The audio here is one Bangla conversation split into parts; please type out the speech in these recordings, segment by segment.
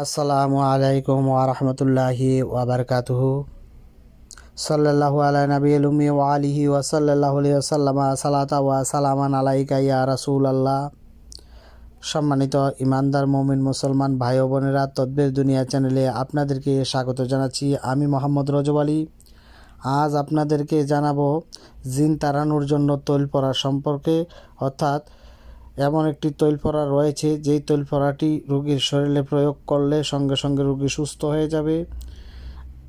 আসসালামু আলাইকুম ওরহমতুল্লাহি ওবরকাতুহু সাল্লাল্লাহু আলা নবী উম্মি ওয়া আলিহি ওয়া সাল্লাল্লাহু আলাইহি ওয়াসাল্লাম সালাতা ওয়া সালামান আলাইকা ইয়া রাসূলুল্লাহ। সম্মানিত ইমানদার, মমিন, মুসলমান ভাই বোনেরা, তদ্বির দুনিয়া চ্যানেলে আপনাদেরকে স্বাগত জানাচ্ছি। আমি মোহাম্মদ রজব আলী। আজ আপনাদেরকে জানাব জিন তাড়ানোর জন্য তৈল পড়া সম্পর্কে, অর্থাৎ এমন একটি তৈলপরা রয়েছে, যেই তৈল পড়াটি রোগীর শরীরে প্রয়োগ করলে সঙ্গে সঙ্গে রোগী সুস্থ হয়ে যাবে।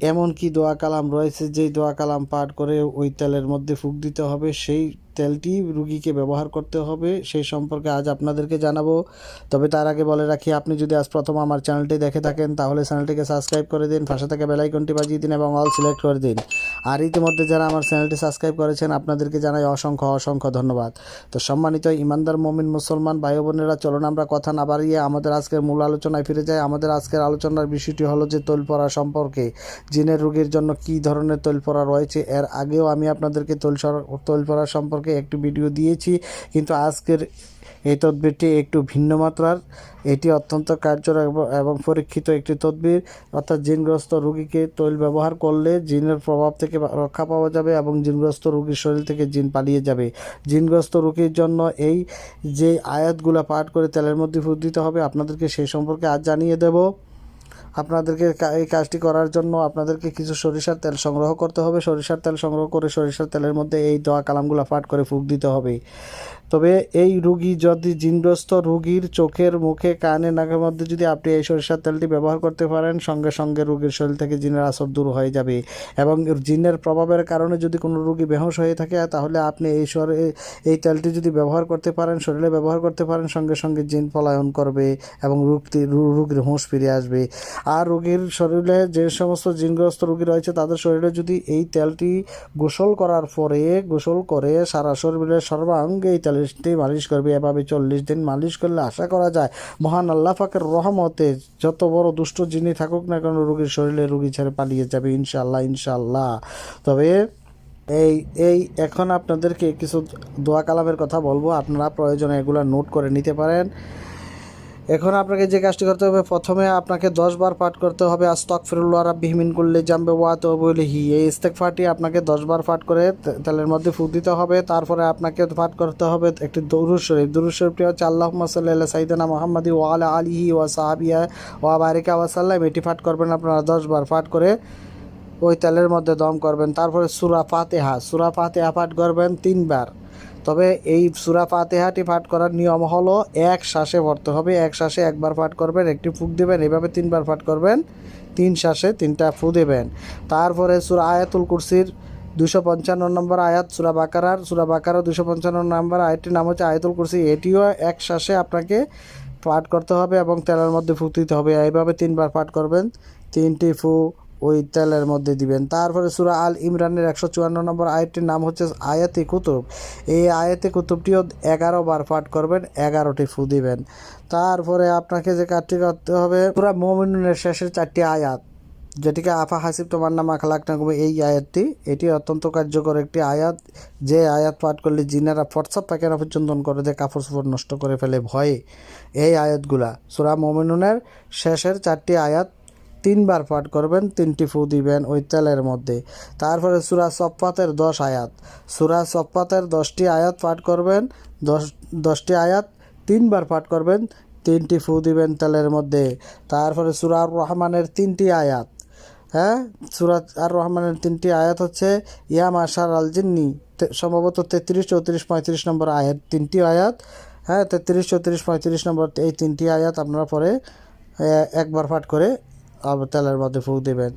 এমন কি দোয়া কালাম রয়েছে, যেই দোয়া কালাম পাঠ করে ওই তেলের মধ্যে ফুক দিতে হবে, সেই তেলটি রুগীকে ব্যবহার করতে হবে, সেই সম্পর্কে আজ আপনাদেরকে জানাব। তবে তার আগে বলে রাখি, আপনি যদি আজ প্রথম আমার চ্যানেলটি দেখে থাকেন, তাহলে চ্যানেলটিকে সাবস্ক্রাইব করে দিন, পাশে থেকে বেলাইকনটি বাজিয়ে দিন এবং অল সিলেক্ট করে দিন। আর ইতিমধ্যে যারা আমার চ্যানেলটি সাবস্ক্রাইব করেছেন, আপনাদেরকে জানাই অসংখ্য অসংখ্য ধন্যবাদ। তো সম্মানিত ইমানদার, মমিন, মুসলমান ভাই বোনেরা, চলুন আমরা কথা না বাড়িয়ে আমাদের আজকের মূল আলোচনায় ফিরে যাই। আমাদের আজকের আলোচনার বিষয়টি হলো যে তৈল পড়া সম্পর্কে, জিনের রোগীর জন্য কী ধরনের তৈল পড়া রয়েছে, এর আগেও আমি আপনাদেরকে তৈল তৈল পড়া সম্পর্কে একটি ভিডিও দিয়েছি, কিন্তু আজকের এই তদবিরটি একটু ভিন্ন মাত্রার। এটি অত্যন্ত কার্যকর এবং- এবং পরীক্ষিত একটি তদবির। অর্থাৎ জিনগ্রস্ত রোগীকে তৈল ব্যবহার করলে জিনের প্রভাব থেকে রক্ষা পাওয়া যাবে এবং জিনগ্রস্ত রোগীর শরীর থেকে জিন পালিয়ে যাবে। জিনগ্রস্ত রোগীর জন্য এই যে আয়াতগুলো পাঠ করে তেলের মধ্যে ফুট দিতে হবে, আপনাদেরকে সেই সম্পর্কে আজ জানিয়ে দেব। আপনাদেরকে এই কাজটি করার জন্য আপনাদেরকে কিছু সরিষার তেল সংগ্রহ করতে হবে। সরিষার তেল সংগ্রহ করে সরিষার তেলের মধ্যে এই দোয়া কালামগুলো পাঠ করে ফুক দিতে হবে। তবে এই রুগী যদি জিনগ্রস্ত রুগীর চোখের মুখে, কানে, নাকের মধ্যে যদি আপনি এই সরিষার তেলটি ব্যবহার করতে পারেন, সঙ্গে সঙ্গে রুগীর শরীর থেকে জিনের আসর দূর হয়ে যাবে এবং জিনের প্রভাবের কারণে যদি কোনো রুগী বেহোশ হয়ে থাকে, তাহলে আপনি এই এই তেলটি যদি ব্যবহার করতে পারেন, শরীরে ব্যবহার করতে পারেন, সঙ্গে সঙ্গে জিন পলায়ন করবে এবং রোগটি রোগীর হুঁশ ফিরে আসবে। আর রোগীর শরীরে যে সমস্ত জিনগ্রস্ত রোগী রয়েছে, তাদের শরীরে যদি এই তেলটি গোসল করার পরে গোসল করে সারা শরীরে সর্বাঙ্গে এই তেলটি মালিশ করবে, এভাবে চল্লিশ দিন মালিশ করলে আশা করা যায় মহান আল্লাহ পাকের রহমতে যত বড় দুষ্ট জিনি থাকুক না কেন রোগীর শরীরে রোগী ছেড়ে পালিয়ে যাবে ইনশাল্লাহ ইনশাল্লাহ তবে এই এই এখন আপনাদেরকে কিছু দোয়া কালামের কথা বলব, আপনারা প্রয়োজনে এগুলো নোট করে নিতে পারেন। এখন আপনাকে যে কাজটি করতে হবে, প্রথমে আপনাকে দশ বার পাঠ করতে হবে আস্তক ফিরুল্লাহ রাব্বিহিমিন করলে জামবে ওয়া তো বলে হি এই ইস্তেকফারটি আপনাকে দশ বার পাঠ করে তেলের মধ্যে ফুক দিতে হবে, তারপরে আপনাকে পাঠ করতে হবে একটি দরুদ শরীফ। দরুদ শরীফটি হচ্ছে আল্লাহ সাল্লাহ সাইদানা মোহাম্মদি ওয়ালা আলিহি ওয়া সাহাবিয়া ওয়া বারিকা ওয়াসাল্লাম এটি পাঠ করবেন আপনারা দশ বার পাঠ করে ওই তেলের মধ্যে দম করবেন। তারপরে সুরা ফাতেহা। সুরা ফাতেহা পাঠ করবেন তিনবার। তবে এই সুরা ফাতেহাটি পাঠ করার নিয়ম হলো, এক শ্বাসে পড়তে হবে, এক শ্বাসে একবার পাঠ করবেন, একটি ফুক দেবেন, এভাবে তিনবার পাঠ করবেন, তিন শ্বাসে তিনটা ফু দেবেন। তারপরে সুরা আয়াতুল কুরসির দুশো পঞ্চান্ন নম্বর আয়াত, সুরা বাকারার সুরা বাকারার দুশো পঞ্চান্ন নম্বর আয়াতটির নাম হচ্ছে আয়াতুল কুরসি। এটিও এক শ্বাসে আপনাকে পাঠ করতে হবে এবং তেলের মধ্যে ফুক দিতে হবে। এইভাবে তিনবার পাঠ করবেন, তিনটি ফু ওই তেলের মধ্যে দিবেন। তারপরে সুরা আল ইমরানের একশো চুয়ান্ন নম্বর আয়াতটির নাম হচ্ছে আয়াতি কুতুব। এই আয়াতি কুতুবটিও এগারো বার পাঠ করবেন, এগারোটি ফু দিবেন। তারপরে আপনাকে যে কাজটি করতে হবে পুরা মোমিনের শেষের চারটি আয়াত। যেটিকে আফা হাসিব তোমার নাম আখলাক না কমে এই আয়াতটি, এটি অত্যন্ত কার্যকর একটি আয়াত। যে আয়াত পাঠ করলে জিনেরা ফটসাপ পায়খানা পর্যন্ত করে দেয়, কাপড় চোপড় নষ্ট করে ফেলে ভয়ে। এই আয়াতগুলা সুরা মোমিনুনের শেষের চারটি আয়াত তিনবার পাঠ করবেন, তিনটি ফু দিবেন ওই তেলের মধ্যে। তারপরে সুরা সপ্পাতের দশ আয়াত। সুরা সপ্পাতের দশটি আয়াত পাঠ করবেন, দশ, দশটি আয়াত তিনবার পাঠ করবেন, তিনটি ফু দিবেন তেলের মধ্যে। তারপরে সুরা আর রহমানের তিনটি আয়াত। হ্যাঁ? সুরাত আর রহমানের তিনটি আয়াত হচ্ছে, ইয়া মাশার আল জিন্নি সম্ভবত তেত্রিশ, চৌত্রিশ, পঁয়ত্রিশ নম্বর আয়াত তিনটি আয়াত। হ্যাঁ? তেত্রিশ, চৌত্রিশ, পঁয়ত্রিশ নম্বর এই তিনটি আয়াত আপনারা পরে একবার পাঠ করে তেলের মধ্যে ফুক দেবেন।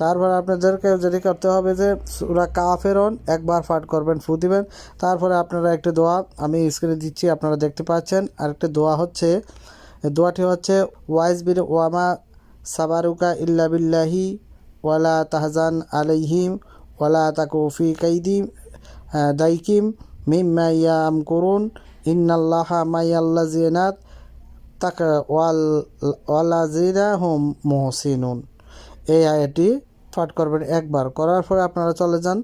তারপর আপনাদেরকে যেটি করতে হবে যে সুরা কাফেরন একবার পাঠ করবেন ফু দিবেন। তারপরে আপনারা একটি দোয়া, আমি স্ক্রিনে দিচ্ছি, আপনারা দেখতে পাচ্ছেন। আরেকটি দোয়া হচ্ছে দোয়াটি হচ্ছে, ওয়াইজ বিন ওয়ামা সাবারুকা ইল্লা বিল্লাহি ওয়ালা তাহজান আলাইহিম ওয়ালা তাকুফি কাইদিম দাইকিম মিম্মা ইয়াম করুন ইন্নাল্লাহা মাইয়াল্লাজিনাত তাক ওয়াল ওয়ালাজিনা হুম মোহসিনুন। এই আয়াটি পাঠ করবেন একবার। করার পরে আপনারা চলে যান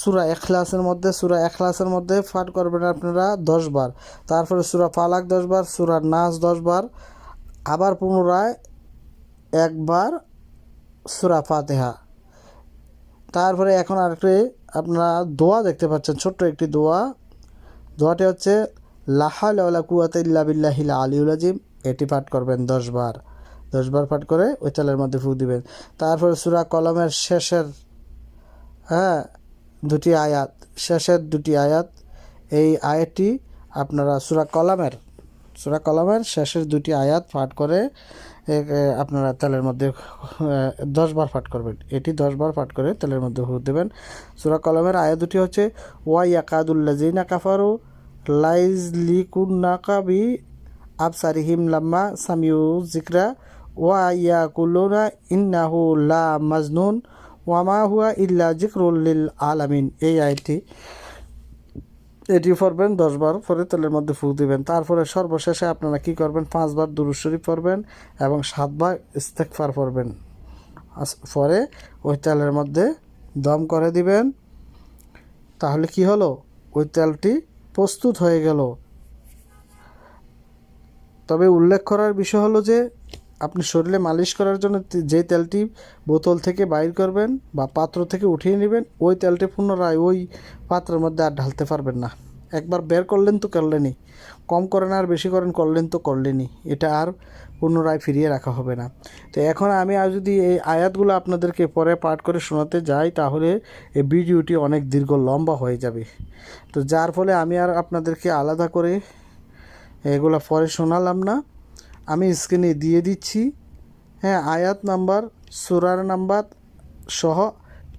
সুরা এখলাসের মধ্যে। সুরা এখলাসের মধ্যে পাঠ করবেন আপনারা দশ বার তারপরে সুরা ফালাক দশ বার সুরা নাস দশ বার আবার পুনরায় একবার সুরা ফাতেহা। তারপরে এখন আরেকটি আপনারা দোয়া দেখতে পাচ্ছেন, ছোট্ট একটি দোয়া। দোয়াটি হচ্ছে লাহা লাহালা কুয়াতে ইল্লা বিল্লাহিল আলিউল আজিম এটি পাঠ করবেন দশ বার। দশ বার পাঠ করে ওই তেলের মধ্যে ফুক দিবেন। তারপরে সুরা কলমের শেষের হ্যাঁ দুটি আয়াত, শেষের দুটি আয়াত। এই আয়াতটি আপনারা সুরা কলামের সুরা কলামের শেষের দুটি আয়াত পাঠ করে আপনারা তেলের মধ্যে দশ বার পাঠ করবেন। এটি দশ বার পাঠ করে তেলের মধ্যে হুদ দেবেন। সুরা কলমের আয়াত দুটি হচ্ছে ওয়াই ওয়া ইয়াকাদুল্লাজিনা কাফারু লাইজ লিকুন্নাকাবি আবসারিহিম লাম্মা সামিউ জিকরা ওয়া ইয়া ইয়াকুলুনা ইন্নাহু লা মাজনুন ওয়ামা হুয়া ইল্লা জিকরুল লিল আলামিন এই আয়াতটি এটি পড়বেন দশবার পরে তেলের মধ্যে ফুক দিবেন। তারপরে সর্বশেষে আপনারা কি করবেন? পাঁচবার দুরুদ শরীফ পড়বেন এবং সাতবার ইস্তেকফার পড়বেন। পরে ওই তেলের মধ্যে দম করে দিবেন। তাহলে কি হলো? ওই তেলটি প্রস্তুত হয়ে গেল। তবে উল্লেখ করার বিষয় হলো যে, আপনি শরীরে মালিশ করার জন্য যে তেলটি বোতল থেকে বাইর করবেন বা পাত্র থেকে উঠিয়ে নেবেন, ওই তেলটি পুনরায় ওই পাত্রের মধ্যে আর ঢালতে পারবেন না। একবার বের করলেন তো করলেনই। কম করেন আর বেশি করেন, করলেন তো করলেনই। এটা আর পুনরায় ফিরিয়ে রাখা হবে না। তো এখন আমি আর যদি এই আয়াতগুলো আপনাদেরকে পরে পাঠ করে শোনাতে যাই, তাহলে এই ভিডিওটি অনেক দীর্ঘ লম্বা হয়ে যাবে। তো যার ফলে আমি আর আপনাদেরকে আলাদা করে এগুলো পরে শোনালাম না। আমি স্ক্রিনে দিয়ে দিচ্ছি। হ্যাঁ আয়াত নাম্বার, সুরার নাম্বার সহ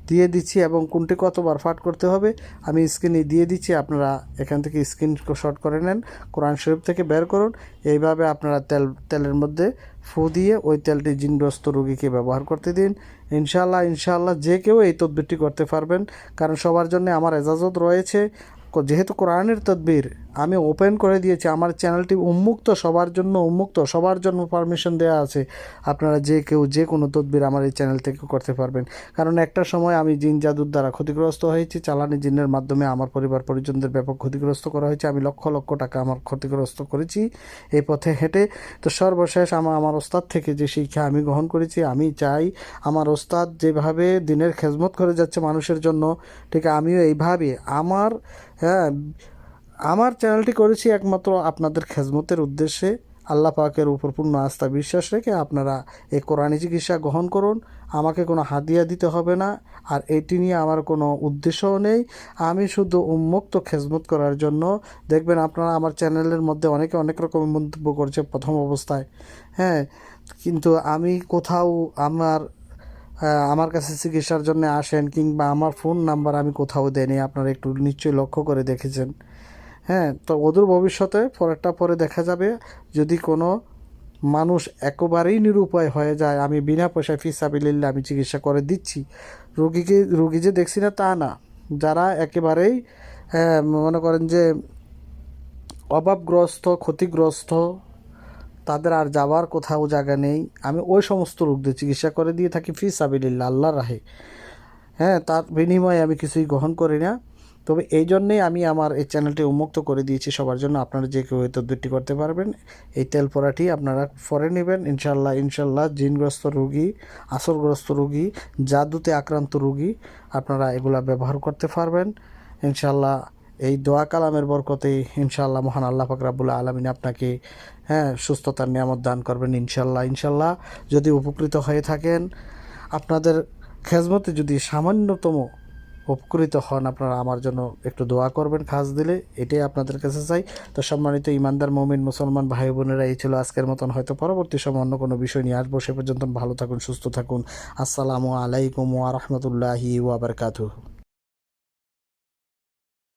দিয়ে দিচ্ছি এবং কোনটি কতবার পাঠ করতে হবে, আমি স্ক্রিনে দিয়ে দিচ্ছি। আপনারা এখান থেকে স্ক্রিন শট করে নেন, কোরআন শরীফ থেকে বের করুন। এইভাবে আপনারা তেল, তেলের মধ্যে ফু দিয়ে ওই তেলটি জিনগ্রস্ত রুগীকে ব্যবহার করতে দিন। ইনশাল্লাহ ইনশাল্লাহ যে কেউ এই তদবিরটি করতে পারবেন। কারণ সবার জন্য আমার এজাজত রয়েছে। যেহেতু কোরআনের তদবির আমি ওপেন করে দিয়েছি। আমার চ্যানেলটি উন্মুক্ত, সবার জন্য উন্মুক্ত, সবার জন্য পারমিশন দেওয়া আছে। আপনারা যে কেউ যে কোনো তদবির আমার এই চ্যানেল থেকে করতে পারবেন। কারণ একটা সময় আমি জিন জাদুর দ্বারা ক্ষতিগ্রস্ত হয়েছি, চালানি জিনের মাধ্যমে আমার পরিবার পরিজনদের ব্যাপক ক্ষতিগ্রস্ত করা হয়েছে। আমি লক্ষ লক্ষ টাকা আমার ক্ষতিগ্রস্ত করেছি এই পথে হেঁটে। তো সর্বশেষ আমার আমার ওস্তাদ থেকে যে শিক্ষা আমি গ্রহণ করেছি, আমি চাই আমার ওস্তাদ যেভাবে দিনের খেজমত করে যাচ্ছে মানুষের জন্য, ঠিক আমিও এইভাবে আমার হ্যাঁ আমার চ্যানেলটি করেছি একমাত্র আপনাদের খেজমতের উদ্দেশ্যে। আল্লাহ পাকের উপর পূর্ণ আস্থা বিশ্বাস রেখে আপনারা এই কোরআনী চিকিৎসা গ্রহণ করুন। আমাকে কোনো হাদিয়া দিতে হবে না, আর এটি নিয়ে আমার কোনো উদ্দেশ্যও নেই। আমি শুধু উন্মুক্ত খেজমত করার জন্য। দেখবেন আপনারা আমার চ্যানেলের মধ্যে অনেকে অনেক রকম মন্তব্য করছে প্রথম অবস্থায়। হ্যাঁ কিন্তু আমি কোথাও আমার আমার কাছে চিকিৎসার জন্য আসেন কিংবা আমার ফোন নাম্বার আমি কোথাও দেয়নি। আপনারা একটু নিশ্চয়ই লক্ষ্য করে দেখেছেন। হ্যাঁ তো অদূর ভবিষ্যতে পরেরটা পরে দেখা যাবে। যদি কোনো মানুষ একেবারেই নিরুপায় হয়ে যায় আমি বিনা পয়সায় ফিস ফিসাবিল্লা আমি চিকিৎসা করে দিচ্ছি। রোগীকে রোগী যে দেখছি না তা না। যারা একেবারেই হ্যাঁ, মনে করেন যে অভাবগ্রস্ত ক্ষতিগ্রস্ত তাদের আর যাওয়ার কোথাও জায়গা নেই। আমি ওই সমস্ত রোগদের চিকিৎসা করে দিয়ে থাকি ফি সাবিল্লা আল্লাহ রাহে। হ্যাঁ তার বিনিময়ে আমি কিছুই গ্রহণ করি না। তবে এই জন্যেই আমি আমার এই চ্যানেলটি উন্মুক্ত করে দিয়েছি সবার জন্য। আপনারা যে কেউ এই দুটি করতে পারবেন। এই তেল পরাটি আপনারা পরে নেবেন। ইনশাল্লাহ ইনশাল্লাহ জিনগ্রস্ত রুগী আসরগ্রস্ত রুগী, জাদুতে আক্রান্ত রুগী আপনারা এগুলা ব্যবহার করতে পারবেন। ইনশাল্লাহ এই দোয়া কালামের বরকতে ইনশাল্লাহ মহান আল্লাহ পাক রাব্বুল আলমিন আপনাকে হ্যাঁ সুস্থতার নিয়ামত দান করবেন ইনশাল্লাহ ইনশাল্লাহ যদি উপকৃত হয়ে থাকেন, আপনাদের খেজমতে যদি সামান্যতম উপকৃত হন আপনারা আমার জন্য একটু দোয়া করবেন, খাস দিলে। এটাই আপনাদের কাছে চাই। তো সম্মানিত ইমানদার, মমিন, মুসলমান ভাই বোনেরা, এই ছিল আজকের মতন। হয়তো পরবর্তী সময় অন্য কোনো বিষয় নিয়ে আসব। সে পর্যন্ত ভালো থাকুন, সুস্থ থাকুন। আসসালামু আলাইকুম ওয়া রাহমাতুল্লাহি ওয়া